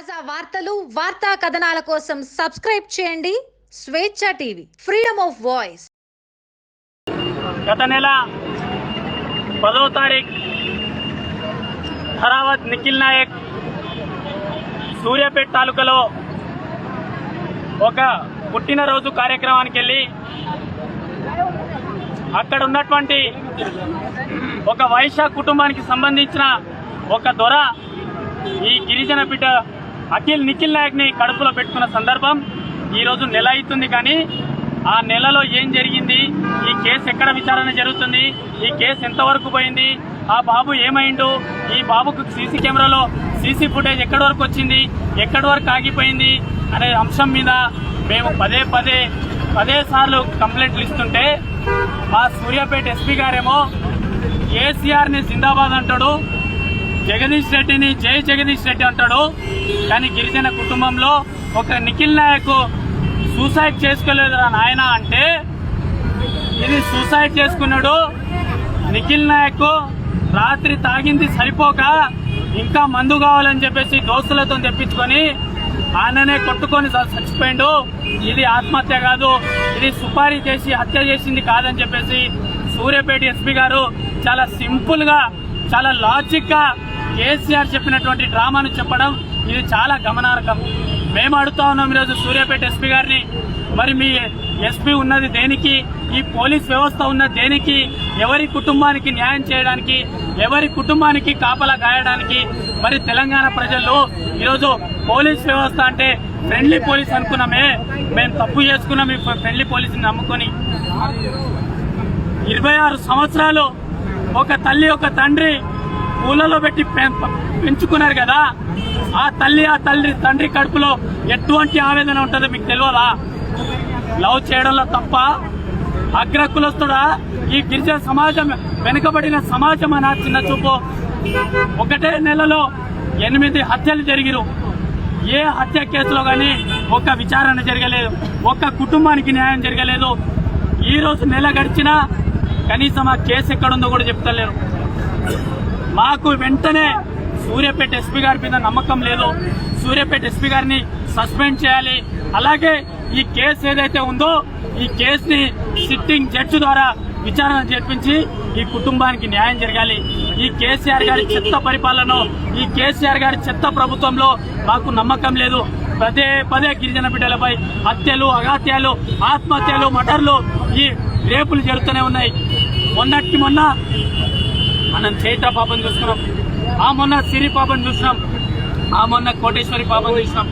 తాజా వార్తలు వార్తా కథనాల కోసం సబ్స్క్రైబ్ చేయండి. స్వేచ్ఛ టీవీ ఫ్రీడమ్ ఆఫ్ వాయిస్ గత నెల పదవ తారీఖు ధరావత్ నిఖిల్ నాయక్ సూర్యాపేట తాలూకాలో ఒక పుట్టినరోజు కార్యక్రమానికి వెళ్ళి అక్కడ ఉన్నటువంటి ఒక వైశ్య కుటుంబానికి సంబంధించిన ఒక దొర ఈ గిరిజన బిడ్డ అఖిల్ నిఖిల్ నాయక్ని కడుపులో పెట్టుకున్న సందర్భం ఈరోజు నెల అవుతుంది కానీ ఆ నెలలో ఏం జరిగింది? ఈ కేసు ఎక్కడ విచారణ జరుగుతుంది? ఈ కేసు ఎంతవరకు పోయింది? ఆ బాబు ఏమైండు? ఈ బాబుకు సీసీ కెమెరాలో సీసీ ఫుటేజ్ ఎక్కడి వరకు వచ్చింది? ఎక్కడి వరకు ఆగిపోయింది? అనే అంశం మీద మేము పదే పదే పదే సార్లు కంప్లైంట్లు ఇస్తుంటే మా సూర్యాపేట ఎస్పీ గారేమో కేసీఆర్ని జిందాబాద్ అంటాడు. జగదీష్ రెడ్డిని జై జగదీష్ రెడ్డి అంటాడు. కానీ గిరిజన కుటుంబంలో ఒక నిఖిల్ నాయక్ సూసైడ్ చేసుకోలేదురా నాయన అంటే ఇది సూసైడ్ చేసుకున్నాడు. నిఖిల్ నాయక్ రాత్రి తాగింది సరిపోక ఇంకా మందు కావాలని చెప్పేసి దోస్తులతో తెప్పించుకొని ఆయననే కొట్టుకొని చచ్చిపోయిండు. ఇది ఆత్మహత్య కాదు. ఇది సుపారీ చేసి హత్య చేసింది కాదని చెప్పేసి సూర్యపేట ఎస్పీ గారు చాలా సింపుల్గా చాలా లాజిక్గా కేసీఆర్ చెప్పినటువంటి డ్రామాను చెప్పడం ఇది చాలా గమనార్హం. మేము అడుగుతా ఉన్నాం ఈరోజు సూర్యాపేట ఎస్పీ గారిని. మరి మీ ఎస్పీ ఉన్నది దేనికి? ఈ పోలీస్ వ్యవస్థ ఉన్న దేనికి? ఎవరి కుటుంబానికి న్యాయం చేయడానికి? ఎవరి కుటుంబానికి కాపలా గాయడానికి? మరి తెలంగాణ ప్రజలు ఈరోజు పోలీస్ వ్యవస్థ అంటే ఫ్రెండ్లీ పోలీస్ అనుకున్నామే. మేము తప్పు చేసుకున్నాం ఈ ఫ్రెండ్లీ పోలీసుని నమ్ముకొని. ఇరవై ఆరు సంవత్సరాలు ఒక తల్లి ఒక తండ్రి ఊళ్ళలో పెట్టి పెం- పెంచుకున్నారు కదా? ఆ తల్లి ఆ తల్లి తండ్రి కడుపులో ఎటువంటి ఆవేదన ఉంటుందో మీకు తెలియదా? లవ్ చేయడంలో తప్ప అగ్రకులస్తుడా? ఈ గిరిజన సమాజం వెనుకబడిన సమాజం అన్న చిన్న చూపు. ఒకటే నెలలో ఎనిమిది హత్యలు జరిగిరు. ఏ హత్య కేసులో కానీ ఒక్క విచారణ జరగలేదు. ఒక్క కుటుంబానికి న్యాయం జరగలేదు. ఈరోజు నెల గడిచినా కనీసం ఆ కేసు ఎక్కడుందో కూడా చెప్తలేరు. మాకు వెంటనే సూర్యాపేట ఎస్పీ గారి మీద నమ్మకం లేదు. సూర్యాపేట ఎస్పీ గారిని సస్పెండ్ చేయాలి. అలాగే ఈ కేసు ఏదైతే ఉందో ఈ కేసుని సిట్టింగ్ జడ్జి ద్వారా విచారణ జరిపించి ఈ కుటుంబానికి న్యాయం జరగాలి. ఈ కేసీఆర్ గారి చెత్త పరిపాలన ఈ కేసీఆర్ గారి చెత్త ప్రభుత్వంలో మాకు నమ్మకం లేదు. పదే పదే గిరిజన బిడ్డలపై హత్యలు అఘాత్యాలు ఆత్మహత్యలు మటర్లు ఈ రేపులు జరుగుతూనే ఉన్నాయి. మొన్నటి మొన్న మనం చైత్ర పాపం చూసుకున్నాం ఆ మొన్న సిరి పాపం చూసినాం. ఆ మొన్న కోటేశ్వరి పాపం చూసినాం.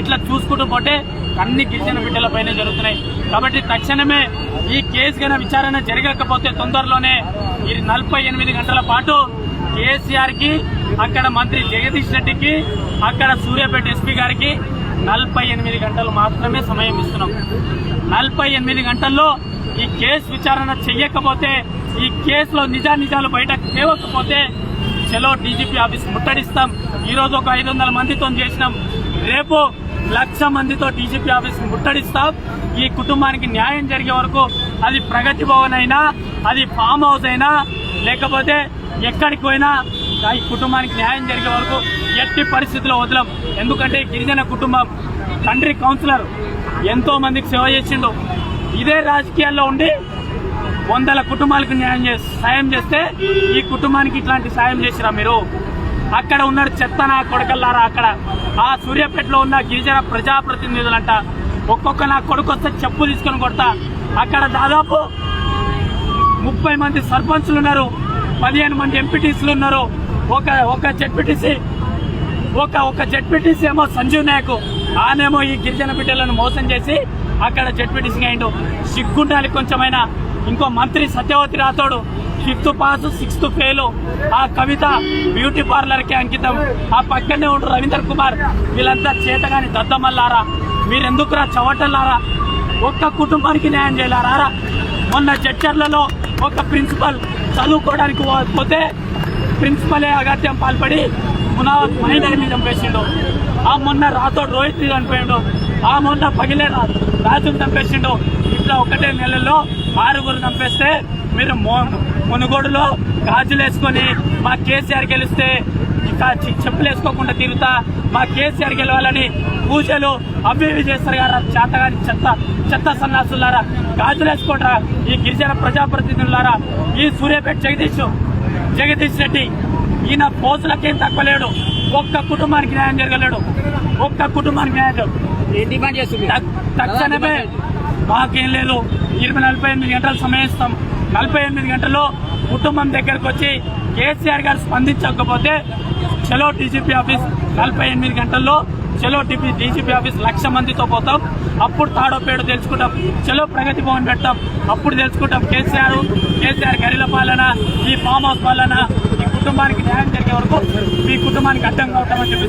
ఇట్లా చూసుకుంటూ పోతే అన్ని గిరిజన బిడ్డలపైనే జరుగుతున్నాయి. కాబట్టి తక్షణమే ఈ కేసు కన్నా విచారణ జరగకపోతే తొందరలోనే ఈ నలభై ఎనిమిది గంటల పాటు కేసీఆర్కి అక్కడ మంత్రి జగదీష్ రెడ్డికి అక్కడ సూర్యాపేట ఎస్పీ గారికి నలభై ఎనిమిది గంటలు మాత్రమే సమయం ఇస్తున్నాం. నలభై ఎనిమిది గంటల్లో ఈ కేసు విచారణ చెయ్యకపోతే ఈ కేసులో నిజా నిజాలు బయట లేవకపోతే చలో డీజీపీ ఆఫీస్ ముట్టడిస్తాం. ఈరోజు ఒక ఐదు వందల మందితో చేసినాం. రేపు లక్ష మందితో డీజీపీ ఆఫీస్ ముట్టడిస్తాం. ఈ కుటుంబానికి న్యాయం జరిగే వరకు అది ప్రగతి భవన్ అయినా అది ఫామ్ హౌస్ అయినా లేకపోతే ఎక్కడికి పోయినా ఈ కుటుంబానికి న్యాయం జరిగే వరకు ఎట్టి పరిస్థితుల్లో వదలం. ఎందుకంటే గిరిజన కుటుంబం తండ్రి కౌన్సిలర్ ఎంతో మందికి సేవ చేసిండు. ఇదే రాజకీయాల్లో ఉండి వందల కుటుంబాలకు న్యాయం చేసి సాయం చేస్తే ఈ కుటుంబానికి ఇట్లాంటి సాయం చేసిరా మీరు? అక్కడ ఉన్నాడు చెత్త నా కొడకల్లారా? అక్కడ ఆ సూర్యాపేటలో ఉన్న గిరిజన ప్రజాప్రతినిధులంట. ఒక్కొక్క నా కొడుకు వస్తే చెప్పు తీసుకొని కొడతా. అక్కడ దాదాపు ముప్పై మంది సర్పంచ్లు ఉన్నారు. పదిహేను మంది ఎంపీటీసీలు ఉన్నారు. ఒక ఒక జెడ్పీటీసీ ఒక ఒక జెడ్పీటీసీ ఏమో సంజీవ్ నాయక్. ఆనేమో ఈ గిరిజన బిడ్డలను మోసం చేసి అక్కడ జెడ్పీటీసీ అయిండు. సిగ్గుండాలి కొంచెమైనా. ఇంకో మంత్రి Satyavathi Rathod fifth pass sixth fail ఆ కవిత బ్యూటీ పార్లర్కి అంకితం. ఆ పక్కనే ఉండు రవీందర్ కుమార్. వీళ్ళంతా చేతగాని దద్దమల్లారా? మీరెందుకురా చవటల్లారా? ఒక్క కుటుంబానికి న్యాయం చేయలేరా? మొన్న జడ్చర్లలో ఒక ప్రిన్సిపల్ చదువుకోవడానికి పో- పోతే ప్రిన్సిపలే అగత్యం పాల్పడి మునావత్ మహేందర్ని చంపేసిండు. ఆ మొన్న రాథోడ్ రోహిత్ చనిపోయిండు. ఆ మొన్న పగిలే రా- రాజుని చంపేసిండు. ఇట్లా ఒకటే నెలలో ఆరుగురు చంపేస్తే మీరు మునుగోడులో గాజులు వేసుకొని మా కేసీఆర్ గెలిస్తే చెప్పులు వేసుకోకుండా తిరుగుతా మా కేసీఆర్ గెలవాలని పూజలు అవి ఇవి చేస్తారు కదా చేతగాని చెత్త చెత్త సన్నాసులారా గాజులు వేసుకోండిరా ఈ గిరిజన ప్రజాప్రతినిధులారా ఈ సూర్యాపేట జగదీష్ జగదీష్ రెడ్డి ఈయన పోజులకేం తక్కువ లేడు ఒక్క కుటుంబానికి న్యాయం జరగలేడు ఒక్క కుటుంబానికి న్యాయం తక్షణమే మాకేం లేదు. ఇరవై నలభై ఎనిమిది గంటలు సమయం ఇస్తాం. నలభై ఎనిమిది గంటల్లో కుటుంబం దగ్గరకు వచ్చి కేసీఆర్ గారు స్పందించకపోతే చలో డీజీపీ ఆఫీస్ నలభై ఎనిమిది గంటల్లో చలో డిపి డీజీపీ ఆఫీస్ లక్ష మందితో పోతాం. అప్పుడు తాడో పేడో తెలుసుకుంటాం. చలో ప్రగతి భవన్ పెడతాం. అప్పుడు తెలుసుకుంటాం కేసీఆర్ కేసీఆర్ గరిల పాలన ఈ ఫామ్ హౌస్ పాలన ఈ కుటుంబానికి న్యాయం జరిగే వరకు మీ కుటుంబానికి అడ్డం కావటం అని చెప్పి